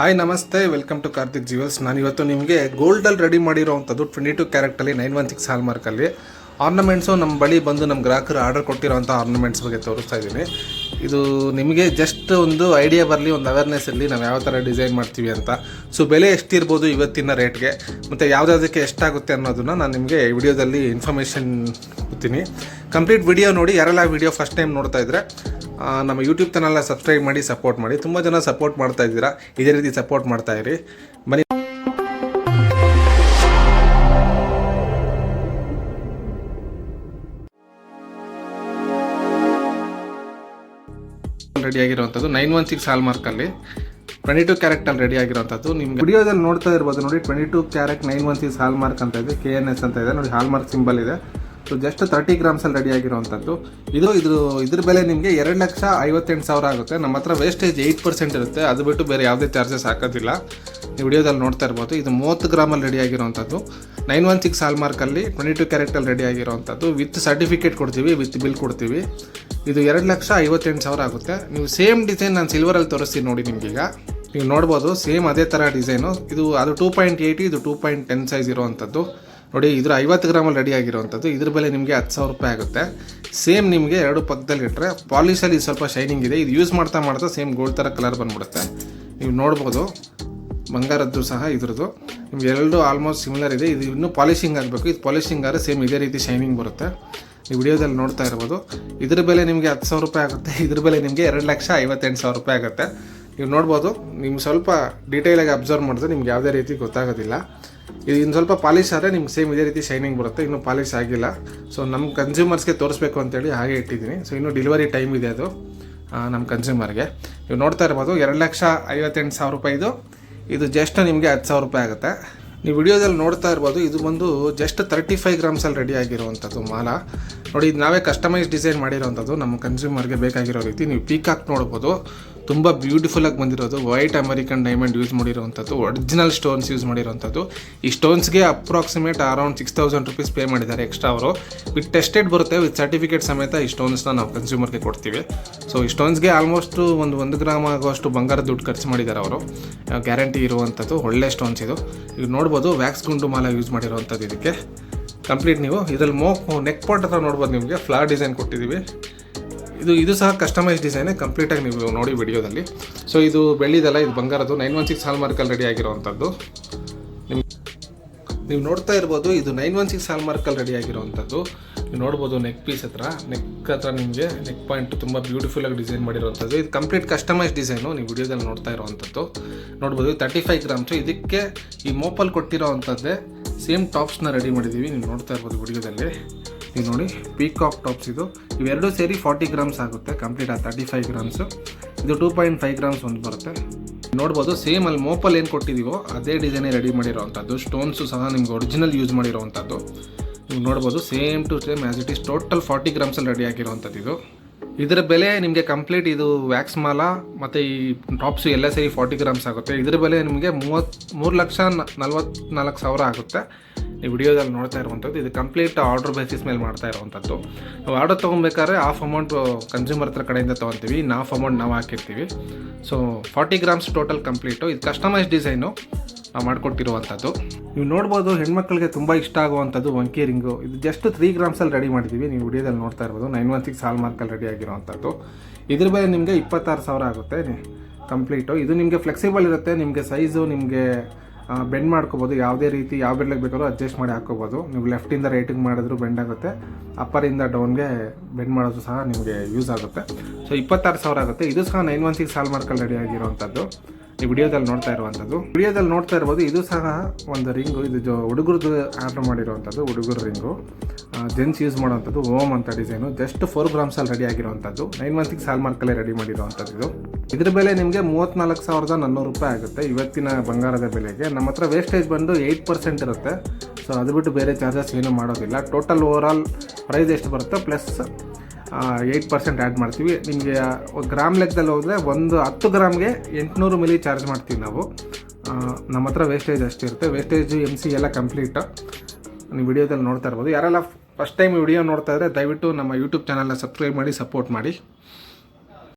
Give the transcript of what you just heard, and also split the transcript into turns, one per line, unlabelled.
Hi ನಮಸ್ತೆ. Welcome to Karthik ಜಿವೆಲ್ಸ್ ನಾನು ಇವತ್ತು ನಿಮಗೆ ಗೋಲ್ಡಲ್ಲಿ ರೆಡಿ ಮಾಡಿರೋವಂಥದ್ದು ಟ್ವೆಂಟಿ ಟು ಕ್ಯಾರೆಕ್ಟಲ್ಲಿ ನೈನ್ ಒನ್ ಸಿಕ್ಸ್ ಹಾಲ್ ಮಾರ್ಕಲ್ಲಿ ಆರ್ನಮೆಂಟ್ಸು ನಮ್ಮ ಬಳಿ ಬಂದು ನಮ್ಮ ಗ್ರಾಹಕರು ಆರ್ಡರ್ ಕೊಟ್ಟಿರೋಂಥ ಆರ್ನಮೆಂಟ್ಸ್ ಬಗ್ಗೆ ತೋರಿಸ್ತಾ ಇದ್ದೀನಿ. ಇದು ನಿಮಗೆ ಜಸ್ಟ್ ಒಂದು ಐಡಿಯಾ ಬರಲಿ, ಒಂದು ಅವೇರ್ನೆಸ್ ಇರಲಿ, ನಾವು ಯಾವ ಥರ ಡಿಸೈನ್ ಮಾಡ್ತೀವಿ ಅಂತ. ಸೊ ಬೆಲೆ ಎಷ್ಟಿರ್ಬೋದು ಇವತ್ತಿನ ರೇಟ್ಗೆ ಮತ್ತು ಯಾವುದಾದಕ್ಕೆ ಎಷ್ಟಾಗುತ್ತೆ ಅನ್ನೋದನ್ನ ನಾನು ನಿಮಗೆ ವಿಡಿಯೋದಲ್ಲಿ ಇನ್ಫಾರ್ಮೇಷನ್ ಕೊಡ್ತೀನಿ. ಕಂಪ್ಲೀಟ್ ವಿಡಿಯೋ ನೋಡಿ. ಯಾರೆಲ್ಲ ವಿಡಿಯೋ ಫಸ್ಟ್ ಟೈಮ್ ನೋಡ್ತಾ ಇದ್ದರೆ ನಮ್ಮ ಯೂಟ್ಯೂಬ್ ಚಾನಲ್ನ ಸಬ್ಸ್ಕ್ರೈಬ್ ಮಾಡಿ ಸಪೋರ್ಟ್ ಮಾಡಿ. ತುಂಬ ಜನ ಸಪೋರ್ಟ್ ಮಾಡ್ತಾ ಇದ್ದೀರಾ. ಇದೇ ರೀತಿ ಸಪೋರ್ಟ್ ಮಾಡ್ತಾ ಇರಿ. ಬನ್ನಿ. ರೆಡಿ ಆಗಿರುವಂಥದ್ದು. ನೈನ್ ಒನ್ ಸಿಕ್ಸ್ ಹಾಲ್ ಮಾರ್ಕಲ್ಲಿ ಟ್ವೆಂಟಿ ಟು ಕ್ಯಾರೆಕ್ಟಲ್ಲಿ ರೆಡಿ ಆಗಿರುವಂಥದ್ದು. ನಿಮ್ಗೆ ವಿಡಿಯೋದಲ್ಲಿ ನೋಡ್ತಾ ಇರ್ಬೋದು ನೋಡಿ twenty two carat nine one six hallmark ಅಂತ ಇದೆ ಕೆ ಎನ್ ಎಸ್ ಅಂತ ಇದೆ. ನೋಡಿ ಹಾಲ್ ಮಾರ್ಕ್ ಸಿಂಬಲ್ ಇದೆ. ಸೊ ಜಸ್ಟ್ ತರ್ಟಿ ಗ್ರಾಮ್ಸಲ್ಲಿ ರೆಡಿ ಆಗಿರುವಂಥದ್ದು ಇದು ಇದು, ಇದ್ರ ಬೆಲೆ ನಿಮಗೆ ಎರಡು ಲಕ್ಷ ಐವತ್ತೆಂಟು ಸಾವಿರ ಆಗುತ್ತೆ. ನಮ್ಮ ಹತ್ರ ವೇಸ್ಟೇಜ್ ಏಯ್ಟ್ ಪರ್ಸೆಂಟ್ ಇರುತ್ತೆ. ಅದು ಬಿಟ್ಟು ಬೇರೆ ಯಾವುದೇ ಚಾರ್ಜಸ್ ಹಾಕೋದಿಲ್ಲ. ನೀವು ವಿಡಿಯೋದಲ್ಲಿ ನೋಡ್ತಾ ಇರ್ಬೋದು. ಇದು ಮೂವತ್ತು ಗ್ರಾಮಲ್ಲಿ ರೆಡಿ ಆಗಿರುವಂಥದ್ದು ನೈನ್ ಒನ್ ಸಿಕ್ಸ್ ಹಾಲ್ ಮಾರ್ಕಲ್ಲಿ ಟ್ವೆಂಟಿ ಟು ಕ್ಯಾರೆಕ್ಟಲ್ಲಿ ರೆಡಿ ಆಗಿರುವಂಥದ್ದು ವಿತ್ ಸರ್ಟಿಫಿಕೇಟ್ ಕೊಡ್ತೀವಿ ವಿತ್ ಬಿಲ್ ಕೊಡ್ತೀವಿ. ಇದು ಎರಡು ಲಕ್ಷ ಐವತ್ತೆಂಟು ಸಾವಿರ ಆಗುತ್ತೆ. ನೀವು ಸೇಮ್ ಡಿಸೈನ್ ನಾನು ಸಿಲ್ವರಲ್ಲಿ ತೋರಿಸ್ತೀನಿ ನೋಡಿ ನಿಮಗೀಗ ನೀವು ನೋಡ್ಬೋದು ಸೇಮ್ ಅದೇ ಥರ ಡಿಸೈನು ಇದು, ಅದು ಟೂ ಪಾಯಿಂಟ್ ಏಯ್ಟಿ ಇದು ಟೂ ಪಾಯಿಂಟ್ ಟೆನ್ ಸೈಜ್ ಇರುವಂಥದ್ದು ನೋಡಿ, ಇದ್ರ ಐವತ್ತು ಗ್ರಾಮಲ್ಲಿ ರೆಡಿ ಆಗಿರುವಂಥದ್ದು. ಇದ್ರ ಬೆಲೆ ನಿಮಗೆ ಹತ್ತು ಸಾವಿರ ರೂಪಾಯಿ ಆಗುತ್ತೆ. ಸೇಮ್ ನಿಮಗೆ ಎರಡು ಪಕ್ಕದಲ್ಲಿ ಇಟ್ಟರೆ ಪಾಲಿಶಲ್ಲಿ ಸ್ವಲ್ಪ ಶೈನಿಂಗ್ ಇದೆ. ಇದು ಯೂಸ್ ಮಾಡ್ತಾ ಮಾಡ್ತಾ ಸೇಮ್ ಗೋಲ್ಡ್ ಥರ ಕಲರ್ ಬಂದ್ಬಿಡುತ್ತೆ. ನೀವು ನೋಡ್ಬೋದು, ಬಂಗಾರದ್ದು ಸಹ ಇದ್ರದ್ದು. ನಿಮ್ಗೆ ಎರಡು ಆಲ್ಮೋಸ್ಟ್ ಸಿಮಿಲರ್ ಇದೆ. ಇದು ಇನ್ನೂ ಪಾಲಿಶಿಂಗ್ ಆಗಬೇಕು. ಇದು ಪಾಲಿಶಿಂಗ್ ಆದರೆ ಸೇಮ್ ಇದೇ ರೀತಿ ಶೈನಿಂಗ್ ಬರುತ್ತೆ. ಈ ವಿಡಿಯೋದಲ್ಲಿ ನೋಡ್ತಾ ಇರ್ಬೋದು. ಇದ್ರ ಬೆಲೆ ನಿಮಗೆ ಹತ್ತು ಸಾವಿರ ರೂಪಾಯಿ ಆಗುತ್ತೆ. ಇದ್ರ ಬೆಲೆ ನಿಮಗೆ ಎರಡು ಲಕ್ಷ ಐವತ್ತೆಂಟು ಸಾವಿರ ರೂಪಾಯಿ ಆಗುತ್ತೆ. ನೀವು ನೋಡ್ಬೋದು ನಿಮ್ಗೆ ಸ್ವಲ್ಪ ಡೀಟೇಲಾಗಿ ಅಬ್ಸರ್ವ್ ಮಾಡಿದ್ರೆ ನಿಮ್ಗೆ ಯಾವುದೇ ರೀತಿ ಗೊತ್ತಾಗೋದಿಲ್ಲ. ಇದು ಇನ್ನು ಸ್ವಲ್ಪ ಪಾಲಿಶ್ ಆದರೆ ನಿಮ್ಗೆ ಸೇಮ್ ಇದೇ ರೀತಿ ಶೈನಿಂಗ್ ಬರುತ್ತೆ. ಇನ್ನೂ ಪಾಲಿಶ್ ಆಗಿಲ್ಲ. ಸೊ ನಮ್ಮ ಕನ್ಸ್ಯೂಮರ್ಸ್ಗೆ ತೋರಿಸ್ಬೇಕು ಅಂತೇಳಿ ಹಾಗೆ ಇಟ್ಟಿದ್ದೀನಿ. ಸೊ ಇನ್ನೂ ಡೆಲಿವರಿ ಟೈಮ್ ಇದೆ ಅದು ನಮ್ಮ ಕನ್ಸ್ಯೂಮರ್ಗೆ ನೀವು ನೋಡ್ತಾ ಇರ್ಬೋದು, ಎರಡು ಲಕ್ಷ ಐವತ್ತೆಂಟು ಸಾವಿರ ರೂಪಾಯಿದು ಇದು. ಜಸ್ಟ್ ನಿಮಗೆ ಹತ್ತು ಸಾವಿರ ರೂಪಾಯಿ ಆಗುತ್ತೆ. ನೀವು ವಿಡಿಯೋದಲ್ಲಿ ನೋಡ್ತಾ ಇರ್ಬೋದು, ಇದು ಬಂದು ಜಸ್ಟ್ ತರ್ಟಿ ಫೈವ್ ಗ್ರಾಮ್ಸಲ್ಲಿ ರೆಡಿ ಆಗಿರುವಂಥದ್ದು ಮಾಲ. ನೋಡಿ, ಇದು ನಾವೇ ಕಸ್ಟಮೈಸ್ ಡಿಸೈನ್ ಮಾಡಿರೋವಂಥದ್ದು ನಮ್ಮ ಕನ್ಸ್ಯೂಮರ್ಗೆ ಬೇಕಾಗಿರೋ ರೀತಿ ನೀವು ಪೀಕಾಕ್ ನೋಡ್ಬೋದು. ತುಂಬ ಬ್ಯೂಟಿಫುಲ್ಲಾಗಿ ಬಂದಿರೋದು ವೈಟ್ ಅಮೆರಿಕನ್ ಡೈಮಂಡ್ ಯೂಸ್ ಮಾಡಿರೋವಂಥದ್ದು ಒರಿಜಿನಲ್ ಸ್ಟೋನ್ಸ್ ಯೂಸ್ ಮಾಡಿರೋವಂಥದ್ದು ಈ ಸ್ಟೋನ್ಸ್ಗೆ approximate around six thousand rupees pay ಮಾಡಿದ್ದಾರೆ ಎಕ್ಸ್ಟ್ರಾ ಅವರು. ವಿತ್ ಟೆಸ್ಟೆಡ್ ಬರುತ್ತೆ ವಿತ್ ಸರ್ಟಿಫಿಕೇಟ್ ಸಮೇತ ಈ ಸ್ಟೋನ್ಸ್ನ ನಾವು ಕನ್ಸ್ಯೂಮರ್ಗೆ ಕೊಡ್ತೀವಿ. ಸೊ ಈ ಸ್ಟೋನ್ಸ್ಗೆ ಆಲ್ಮೋಸ್ಟ್ ಒಂದು ಒಂದು ಗ್ರಾಮ್ ಆಗುವಷ್ಟು ಬಂಗಾರ ದುಡ್ಡು ಖರ್ಚು ಮಾಡಿದ್ದಾರೆ ಅವರು. ಗ್ಯಾರಂಟಿ ಇರುವಂಥದ್ದು ಒಳ್ಳೆ ಸ್ಟೋನ್ಸ್ ಇದು. ಈಗ ನೋಡ್ಬೋದು ವ್ಯಾಕ್ಸ್ ಗುಂಡು ಮಾಲ ಯೂಸ್ ಮಾಡಿರೋವಂಥದ್ದು ಇದಕ್ಕೆ. ಕಂಪ್ಲೀಟ್ ನೀವು. ಇದರಲ್ಲಿ ಮೋ ನೆಕ್ ಪಾಟ್ ಹತ್ರ ನೋಡ್ಬೋದು ನಿಮಗೆ ಫ್ಲಾರ್ ಡಿಸೈನ್ ಕೊಟ್ಟಿದ್ದೀವಿ. ಇದು ಇದು ಸಹ ಕಸ್ಟಮೈಸ್ ಡಿಸೈನೇ ಕಂಪ್ಲೀಟಾಗಿ ನೀವು ನೋಡಿ ವಿಡಿಯೋದಲ್ಲಿ. ಸೊ ಇದು ಬೆಳ್ಳಿದಲ್ಲ, ಇದು ಬಂಗಾರದ್ದು. ನೈನ್ ಒನ್ ಸಿಕ್ಸ್ ಹಾಲ್ ಮಾರ್ಕಲ್ಲಿ ರೆಡಿ ಆಗಿರುವಂಥದ್ದು. ನಿಮ್ಗೆ ನೀವು ನೋಡ್ತಾ ಇರ್ಬೋದು, ಇದು ನೈನ್ ಒನ್ ಸಿಕ್ಸ್ ಹಾಲ್ ಮಾರ್ಕಲ್ಲಿ ರೆಡಿ ಆಗಿರುವಂಥದ್ದು. ನೀವು ನೋಡ್ಬೋದು ನೆಕ್ ಪೀಸ್ ಹತ್ರ. ನೆಕ್ ಹತ್ರ ನಿಮಗೆ ನೆಕ್ ಪಾಯಿಂಟ್ ತುಂಬ ಬ್ಯೂಟಿಫುಲ್ಲಾಗಿ ಡಿಸೈನ್ ಮಾಡಿರುವಂಥದ್ದು. ಇದು ಕಂಪ್ಲೀಟ್ ಕಸ್ಟಮೈಸ್ ಡಿಸೈನು ನೀವು ವಿಡಿಯೋದಲ್ಲಿ ನೋಡ್ತಾ ಇರುವಂಥದ್ದು. ನೋಡ್ಬೋದು ತರ್ಟಿ ಫೈವ್ ಗ್ರಾಮ್ಸು ಇದಕ್ಕೆ ಈ ಮೋಪಲ್ ಕೊಟ್ಟಿರೋ ಅಂಥದ್ದೇ ಸೇಮ್ ಟಾಪ್ಸ್ನ ರೆಡಿ ಮಾಡಿದ್ದೀವಿ. ನೀವು ನೋಡ್ತಾ ಇರ್ಬೋದು ವಿಡಿಯೋದಲ್ಲಿ ನೀವು ನೋಡಿ ಪೀಕಾಕ್ ಟಾಪ್ಸ್ ಇದು. ಇವೆರಡೂ ಸೇರಿ ಫಾರ್ಟಿ ಗ್ರಾಮ್ಸ್ ಆಗುತ್ತೆ ಕಂಪ್ಲೀಟ್ ಆ ತರ್ಟಿ ಫೈವ್ ಗ್ರಾಮ್ಸು ಇದು ಟೂ ಪಾಯಿಂಟ್ ಫೈವ್ ಗ್ರಾಮ್ಸ್ ಒಂದು ಬರುತ್ತೆ. ನೋಡ್ಬೋದು ಸೇಮ್ ಅಲ್ಲಿ ಮೋಪಲ್ ಏನು ಕೊಟ್ಟಿದ್ದೀವೋ ಅದೇ ಡಿಸೈನೇ ರೆಡಿ ಮಾಡಿರೋವಂಥದ್ದು. ಸ್ಟೋನ್ಸು ಸಹ ನಿಮ್ಗೆ ಒರಿಜಿನಲ್ ಯೂಸ್ ಮಾಡಿರೋವಂಥದ್ದು. ನೀವು ನೋಡ್ಬೋದು same to same as it is total forty ಗ್ರಾಮ್ಸಲ್ಲಿ ready ಆಗಿರುವಂಥದ್ದು ಇದು. ಇದರ ಬೆಲೆ ನಿಮಗೆ ಕಂಪ್ಲೀಟ್ ಇದು ವ್ಯಾಕ್ಸ್ ಮಾಲ, ಮತ್ತು ಈ ಟಾಪ್ಸು ಎಲ್ಲ ಸೇರಿ ಫಾರ್ಟಿ ಗ್ರಾಮ್ಸ್ ಆಗುತ್ತೆ. ಇದರ ಬೆಲೆ ನಿಮಗೆ ಮೂವತ್ತು, ಮೂರು ಲಕ್ಷ ನಲ್ವತ್ನಾಲ್ಕು ಸಾವಿರ ಆಗುತ್ತೆ. ಈ ವಿಡಿಯೋದಲ್ಲಿ ನೋಡ್ತಾ ಇರುವಂಥದ್ದು, ಇದು ಕಂಪ್ಲೀಟ್ ಆರ್ಡರ್ ಬೇಸಿಸ್ ಮೇಲೆ ಮಾಡ್ತಾ ಇರುವಂಥದ್ದು. ನಾವು ಆರ್ಡರ್ ತೊಗೊಬೇಕಾದ್ರೆ ಹಾಫ್ ಅಮೌಂಟ್ ಕನ್ಸ್ಯೂಮರ್ ಹತ್ರ ಕಡೆಯಿಂದ ತೊಗೊತೀವಿ ಇನ್ನು ಹಾಫ್ ಅಮೌಂಟ್ ನಾವು ಹಾಕಿರ್ತೀವಿ. So forty grams total complete ಇದು ಕಸ್ಟಮೈಸ್ ಡಿಸೈನು ಮಾಡಿಕೊಟ್ಟಿರುವಂಥದ್ದು. ನೀವು ನೋಡ್ಬೋದು ಹೆಣ್ಮಕ್ಳಿಗೆ ತುಂಬ ಇಷ್ಟ ಆಗುವಂಥದ್ದು ವಂಕಿ ರಿಂಗು ಇದು ಜಸ್ಟ್ ತ್ರೀ ಗ್ರಾಮ್ಸಲ್ಲಿ ರೆಡಿ ಮಾಡಿದ್ದೀವಿ ನೀವು ವಿಡಿಯೋದಲ್ಲಿ ನೋಡ್ತಾ ಇರ್ಬೋದು. ನೈನ್ ಒನ್ ಸಿಕ್ಸ್ ಹಾಲ್ ಮಾರ್ಕಲ್ಲಿ ರೆಡಿ ಆಗಿರುವಂಥದ್ದು. ಇದ್ರ ಬೆಲೆ ನಿಮಗೆ ಇಪ್ಪತ್ತಾರು ಸಾವಿರ ಆಗುತ್ತೆ. ಕಂಪ್ಲೀಟು ಇದು ನಿಮಗೆ ಫ್ಲೆಕ್ಸಿಬಲ್ ಇರುತ್ತೆ. ನಿಮಗೆ ಸೈಜು ನಿಮಗೆ ಬೆಂಡ್ ಮಾಡ್ಕೋಬೋದು. ಯಾವುದೇ ರೀತಿ ಯಾವ ಬೆಡ್ಲಿಗೆ ಬೇಕಾದ್ರೂ ಅಡ್ಜಸ್ಟ್ ಮಾಡಿ ಹಾಕೋಬೋದು ನೀವು ಲೆಫ್ಟಿಂದ ರೈಟಿಂಗ್ ಮಾಡಿದ್ರು ಬೆಂಡ್ ಆಗುತ್ತೆ. ಅಪ್ಪರಿಂದ ಡೌನ್ಗೆ ಬೆಂಡ್ ಮಾಡೋದು ಸಹ ನಿಮಗೆ ಯೂಸ್ ಆಗುತ್ತೆ. ಸೊ ಇಪ್ಪತ್ತಾರು ಸಾವಿರ ಆಗುತ್ತೆ. ಇದು ಸಹ ನೈನ್ ಒನ್ ಸಿಕ್ಸ್ ಹಾಲ್ ಮಾರ್ಕಲ್ಲಿ ರೆಡಿ ಆಗಿರುವಂಥದ್ದು. ಈ ವಿಡಿಯೋದಲ್ಲಿ ನೋಡ್ತಾ ಇರುವಂಥದ್ದು. ವಿಡಿಯೋದಲ್ಲಿ ನೋಡ್ತಾ ಇರ್ಬೋದು, ಇದು ಸಹ ಒಂದು ರಿಂಗು, ಇದು ಹುಡುಗರದ್ದು ಆರ್ಡರ್ ಮಾಡಿರುವಂಥದ್ದು, ಹುಡುಗರ ರಿಂಗು. ಜೆನ್ಸ್ ಯೂಸ್ ಮಾಡುವಂಥದ್ದು ಓಮ್ ಅಂತ ಡಿಸೈನು ಜಸ್ಟ್ ಫೋರ್ ಗ್ರಾಮ್ಸಲ್ಲಿ ರೆಡಿ ಆಗಿರುವಂಥದ್ದು. ನೈನ್ ಮಂತ್ಗೆ ಸಾಲ್ ಮಾರ್ಕಲ್ಲೇ ರೆಡಿ ಮಾಡಿರುವಂಥದ್ದು ಇದು. ಇದ್ರ ಬೆಲೆ ನಿಮಗೆ ಮೂವತ್ತ್ನಾಲ್ಕು ಸಾವಿರದ ನಾನ್ನೂರು ರೂಪಾಯಿ ಆಗುತ್ತೆ ಇವತ್ತಿನ ಬಂಗಾರದ ಬೆಲೆಗೆ. ನಮ್ಮ ಹತ್ರ ವೇಸ್ಟೇಜ್ ಬಂದು ಏಯ್ಟ್ ಪರ್ಸೆಂಟ್ ಇರುತ್ತೆ. ಸೊ ಅದು ಬಿಟ್ಟು ಬೇರೆ ಚಾರ್ಜಸ್ ಏನೂ ಮಾಡೋದಿಲ್ಲ. ಟೋಟಲ್ ಓವರ್ ಆಲ್ ಪ್ರೈಸ್ ಎಷ್ಟು ಬರುತ್ತೆ? ಪ್ಲಸ್ ಏಯ್ಟ್ ಪರ್ಸೆಂಟ್ ಆ್ಯಡ್ ಮಾಡ್ತೀವಿ. ನಿಮಗೆ ಗ್ರಾಮ್ ಲೆಕ್ಕದಲ್ಲಿ ಹೋದರೆ ಒಂದು ಹತ್ತು ಗ್ರಾಮ್ಗೆ ಎಂಟುನೂರು ಮಿಲಿ ಚಾರ್ಜ್ ಮಾಡ್ತೀವಿ ನಾವು. ನಮ್ಮ ಹತ್ರ ವೇಸ್ಟೇಜ್ ಅಷ್ಟಿರುತ್ತೆ ವೇಸ್ಟೇಜು ಎಂ ಸಿ ಎಲ್ಲ ಕಂಪ್ಲೀಟ್ ನೀವು ವಿಡಿಯೋದಲ್ಲಿ ನೋಡ್ತಾ ಇರ್ಬೋದು. ಯಾರೆಲ್ಲ ಫಸ್ಟ್ ಟೈಮ್ ವಿಡಿಯೋ ನೋಡ್ತಾ ಇದ್ದರೆ ದಯವಿಟ್ಟು ನಮ್ಮ ಯೂಟ್ಯೂಬ್ ಚಾನಲ್ನ ಸಬ್ಸ್ಕ್ರೈಬ್ ಮಾಡಿ ಸಪೋರ್ಟ್ ಮಾಡಿ.